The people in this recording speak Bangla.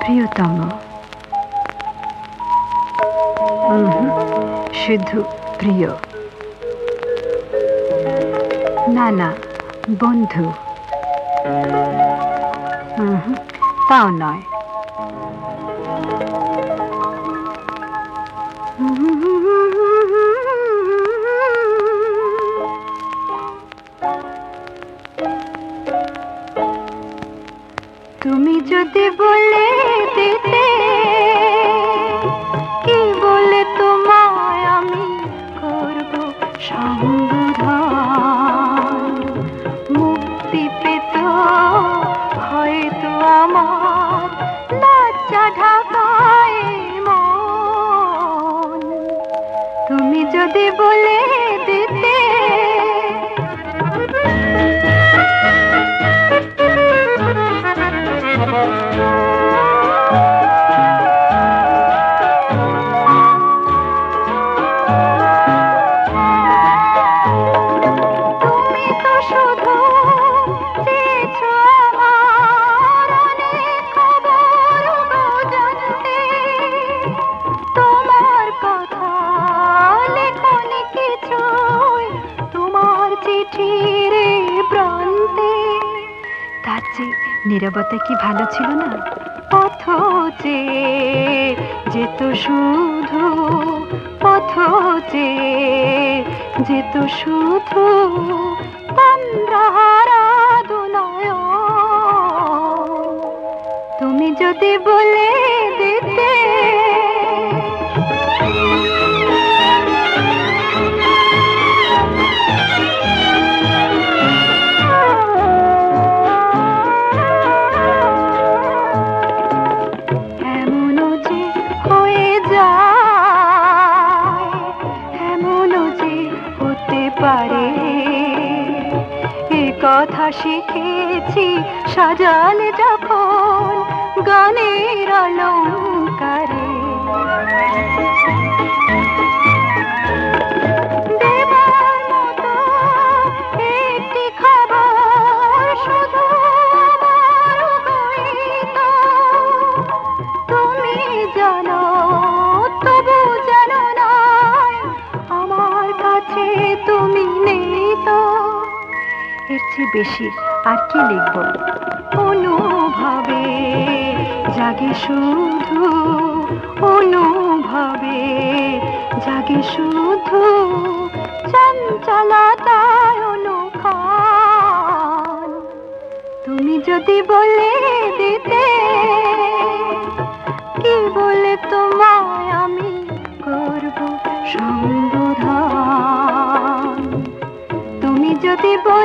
প্রিয়তম শুধু প্রিয়। না না বন্ধু। তাও নয়। যদি বলে দিতে, কি বলে তোমায় আমি করব সম্বোধন মুক্তি পেত হয়তো আমার লজ্জা ঢাকায় মন। তুমি যদি বলে চিঠির প্রান্তে। তার চেয়ে নীরবতা কি ভালো ছিল না পথ চেয়ে যেত শুধু পথ চেয়ে যেত শুধু তুমি যদি বলে কথা শিখেছি সাজালে যখন গানের অলঙ্কারে। এর চেয়ে বেশি আর কি লিখব? অনুভবে জাগে শুধু, অনুভবে জাগে শুধু চঞ্চলতায় অনুখান। তুমি যদি বলে দিতে, কি বলে তোমায় আমি করব সম্বোধন? তুমি যদি বলে